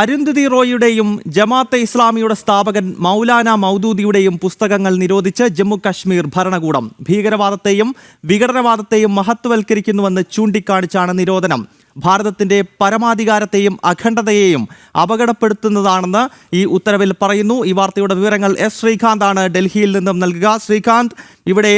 അരുന്ധതി റോയിയുടെയും ജമാഅത്തെ ഇസ്ലാമിയുടെ സ്ഥാപകൻ മൗലാന മൗദൂദിയുടെയും പുസ്തകങ്ങൾ നിരോധിച്ച് ജമ്മു കശ്മീർ ഭരണകൂടം ഭീകരവാദത്തെയും വിഘടനവാദത്തെയും മഹത്വവൽക്കരിക്കുന്നുവെന്ന് ചൂണ്ടിക്കാണിച്ചാണ് നിരോധനം. ഭാരതത്തിന്റെ പരമാധികാരത്തെയും അഖണ്ഡതയെയും അപകടപ്പെടുത്തുന്നതാണെന്ന് ഈ ഉത്തരവിൽ പറയുന്നു. ഈ വാർത്തയുടെ വിവരങ്ങൾ എസ് ശ്രീകാന്താണ് ഡൽഹിയിൽ നിന്നും നൽകുക. ശ്രീകാന്ത് ഇവിടെ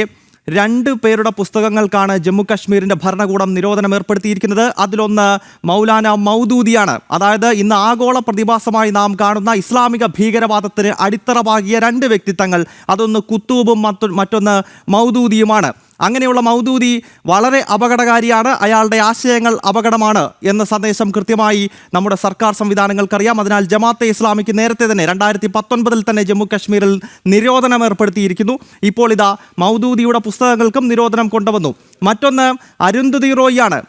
രണ്ട് പേരുടെ പുസ്തകങ്ങൾക്കാണ് ജമ്മു കാശ്മീരിന്റെ ഭരണകൂടം നിരോധനം ഏർപ്പെടുത്തിയിരിക്കുന്നത് അതിലൊന്ന് മൗലാന മൗദൂദിയാണ്. അതായത് ഇന്ന് ആഗോള പ്രതിഭാസമായി നാം കാണുന്ന ഇസ്ലാമിക ഭീകരവാദത്തിന് അടിത്തറ രണ്ട് വ്യക്തിത്വങ്ങൾ. അതൊന്ന് കുത്തൂബും മറ്റൊന്ന് മൗദൂദിയുമാണ്. അങ്ങനെയുള്ള മൗദൂദി വളരെ അപകടകാരിയാണ്. അയാളുടെ ആശയങ്ങൾ അപകടമാണ് എന്ന സന്ദേശം കൃത്യമായി നമ്മുടെ സർക്കാർ സംവിധാനങ്ങൾക്കറിയാം. അതിനാൽ ജമാഅത്തെ ഇസ്ലാമിക്ക് നേരത്തെ തന്നെ രണ്ടായിരത്തി പത്തൊൻപതിൽ തന്നെ ജമ്മു കാശ്മീരിൽ നിരോധനം ഏർപ്പെടുത്തിയിരിക്കുന്നു. ഇപ്പോൾ ഇതാ മൗദൂദിയുടെ പുസ്തകങ്ങൾക്കും നിരോധനം കൊണ്ടുവന്നു. മറ്റൊന്ന് അരുന്ധതി റോയിയാണ്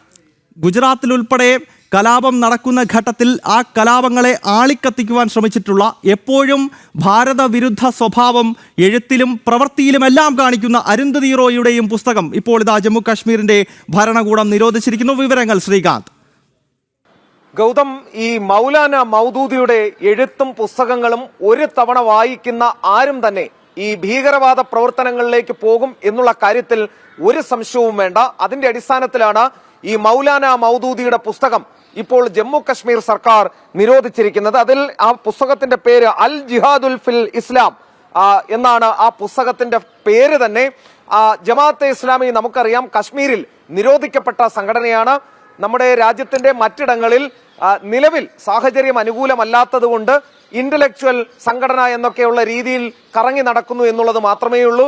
ഗുജറാത്തിലുൾപ്പെടെ കലാപം നടക്കുന്ന ഘട്ടത്തിൽ ആ കലാപങ്ങളെ ആളിക്കത്തിക്കുവാൻ ശ്രമിച്ചിട്ടുള്ള എപ്പോഴും ഭാരതവിരുദ്ധ സ്വഭാവം എഴുത്തിലും പ്രവൃത്തിയിലുമെല്ലാം കാണിക്കുന്ന അരുന്ധതി റോയിയുടെയും പുസ്തകം ഇപ്പോൾ ഇതാ ജമ്മു കാശ്മീരിന്റെ ഭരണകൂടം നിരോധിച്ചിരിക്കുന്നു. വിവരങ്ങൾ ശ്രീകാന്ത്. ഗൗതം ഈ മൗലാന മൗദൂദിയുടെ എഴുത്തും പുസ്തകങ്ങളും ഒരു തവണ വായിക്കുന്ന ആരും തന്നെ ഈ ഭീകരവാദ പ്രവർത്തനങ്ങളിലേക്ക് പോകും എന്നുള്ള കാര്യത്തിൽ ഒരു സംശയവും വേണ്ട. അതിന്റെ അടിസ്ഥാനത്തിലാണ് ഈ മൗലാന മൗദൂദിയുടെ പുസ്തകം ഇപ്പോൾ ജമ്മു കശ്മീർ സർക്കാർ നിരോധിച്ചിരിക്കുന്നത്. അതിൽ ആ പുസ്തകത്തിന്റെ പേര് അൽ ജിഹാദുൽ ഫിൽ ഇസ്ലാം എന്നാണ് ആ പുസ്തകത്തിന്റെ പേര് തന്നെ. ജമാഅത്തെ ഇസ്ലാമി നമുക്കറിയാം കശ്മീരിൽ നിരോധിക്കപ്പെട്ട സംഘടനയാണ്. നമ്മുടെ രാജ്യത്തിന്റെ മറ്റിടങ്ങളിൽ നിലവിൽ സാഹചര്യം അനുകൂലമല്ലാത്തതുകൊണ്ട് ഇന്റലക്ച്വൽ സംഘടന എന്നൊക്കെയുള്ള രീതിയിൽ കറങ്ങി നടക്കുന്നു എന്നുള്ളത് മാത്രമേ ഉള്ളൂ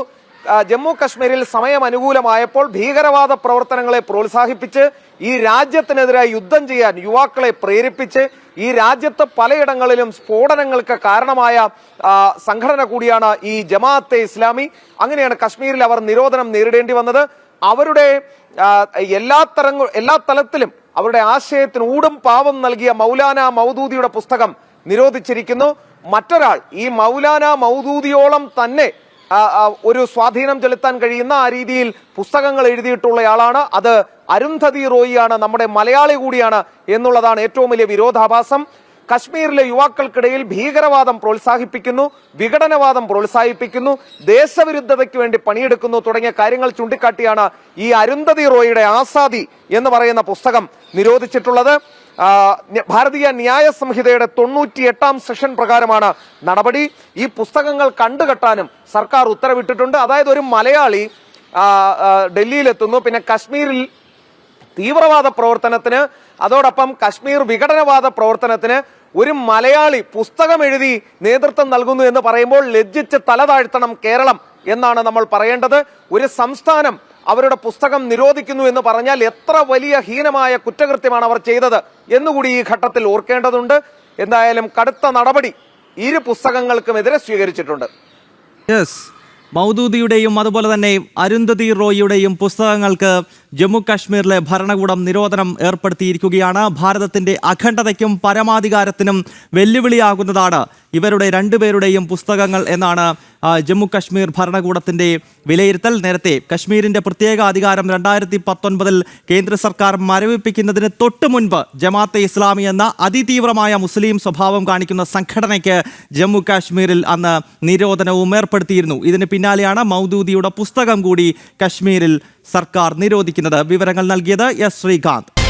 ജമ്മു കശ്മീരിൽ സമയം അനുകൂലമായപ്പോൾ ഭീകരവാദ പ്രവർത്തനങ്ങളെ പ്രോത്സാഹിപ്പിച്ച് ഈ രാജ്യത്തിനെതിരെ യുദ്ധം ചെയ്യാൻ യുവാക്കളെ പ്രേരിപ്പിച്ച് ഈ രാജ്യത്ത് പലയിടങ്ങളിലും സ്ഫോടനങ്ങൾക്ക് കാരണമായ സംഘടന കൂടിയാണ് ഈ ജമാഅത്തെ ഇസ്ലാമി. അങ്ങനെയാണ് കശ്മീരിൽ അവർ നിരോധനം നേരിടേണ്ടി വന്നത്. അവരുടെ എല്ലാ തരങ്ങ എല്ലാ തലത്തിലും അവരുടെ ആശയത്തിന് ഊടും പാവം നൽകിയ മൗലാന മൗദൂദിയുടെ പുസ്തകം നിരോധിച്ചിരിക്കുന്നു. മറ്റൊരാൾ ഈ മൗലാന മൗദൂദിയോളം തന്നെ ഒരു സ്വാധീനം ചെലുത്താൻ കഴിയുന്ന ആ രീതിയിൽ പുസ്തകങ്ങൾ എഴുതിയിട്ടുള്ളയാളാണ്. അത് അരുന്ധതി റോയിയാണ് നമ്മുടെ മലയാളി കൂടിയാണ് എന്നുള്ളതാണ് ഏറ്റവും വലിയ വിരോധാഭാസം. കശ്മീരിലെ യുവാക്കൾക്കിടയിൽ ഭീകരവാദം പ്രോത്സാഹിപ്പിക്കുന്നു വിഘടനവാദം പ്രോത്സാഹിപ്പിക്കുന്നു ദേശവിരുദ്ധതയ്ക്ക് വേണ്ടി പണിയെടുക്കുന്നു തുടങ്ങിയ കാര്യങ്ങൾ ചൂണ്ടിക്കാട്ടിയാണ് ഈ അരുന്ധതി റോയിയുടെ ആസാദി എന്ന് പറയുന്ന പുസ്തകം നിരോധിച്ചിട്ടുള്ളത്. ഭാരതീയ ന്യായ സംഹിതയുടെ തൊണ്ണൂറ്റി എട്ടാം സെഷൻ പ്രകാരമാണ് നടപടി. ഈ പുസ്തകങ്ങൾ കണ്ടുകെട്ടാനും സർക്കാർ ഉത്തരവിട്ടിട്ടുണ്ട്. അതായത് ഒരു മലയാളി ഡൽഹിയിലെത്തുന്നു. പിന്നെ കശ്മീരിൽ തീവ്രവാദ പ്രവർത്തനത്തിന് അതോടൊപ്പം കശ്മീർ വിഘടനവാദ പ്രവർത്തനത്തിന് ഒരു മലയാളി പുസ്തകം എഴുതി നേതൃത്വം നൽകുന്നു എന്ന് പറയുമ്പോൾ ലജ്ജിച്ച് തല താഴ്ത്തണം കേരളം എന്നാണ് നമ്മൾ പറയേണ്ടത്. ഒരു സംസ്ഥാനം അവരുടെ പുസ്തകം നിരോധിക്കുന്നു എന്ന് പറഞ്ഞാൽ എത്ര വലിയ ഹീനമായ കുറ്റകൃത്യമാണ് അവർ ചെയ്തത് എന്നുകൂടി ഈ ഘട്ടത്തിൽ ഓർക്കേണ്ടതുണ്ട്. എന്തായാലും കടുത്ത നടപടി ഇരു പുസ്തകങ്ങൾക്കുമെതിരെ സ്വീകരിച്ചിട്ടുണ്ട്. മൗദൂദിയുടെയും അതുപോലെ തന്നെ അരുന്ധതി റോയിയുടെയും പുസ്തകങ്ങൾക്ക് ജമ്മു കാശ്മീരിലെ ഭരണകൂടം നിരോധനം ഏർപ്പെടുത്തിയിരിക്കുകയാണ്. ഭാരതത്തിന്റെ അഖണ്ഡതയ്ക്കും പരമാധികാരത്തിനും വെല്ലുവിളിയാകുന്നതാണ് ഇവരുടെ രണ്ടുപേരുടെയും പുസ്തകങ്ങൾ എന്നാണ് ജമ്മു കശ്മീർ ഭരണകൂടത്തിന്റെ വിലയിരുത്തൽ. നേരത്തെ കശ്മീരിന്റെ പ്രത്യേക അധികാരം രണ്ടായിരത്തി പത്തൊൻപതിൽ കേന്ദ്ര സർക്കാർ മരവിപ്പിക്കുന്നതിന് തൊട്ടു മുൻപ് ജമാഅത്തെ ഇസ്ലാമി എന്ന അതിതീവ്രമായ മുസ്ലിം സ്വഭാവം കാണിക്കുന്ന സംഘടനയ്ക്ക് ജമ്മു കാശ്മീരിൽ അന്ന് നിരോധനവും ഏർപ്പെടുത്തിയിരുന്നു. ഇതിന് പിന്നാലെയാണ് മൗദൂദിയുടെ പുസ്തകം കൂടി കശ്മീരിൽ സർക്കാർ നിരോധിക്കുന്നത്. വിവരങ്ങൾ നൽകിയത് എസ് ശ്രീകാന്ത്.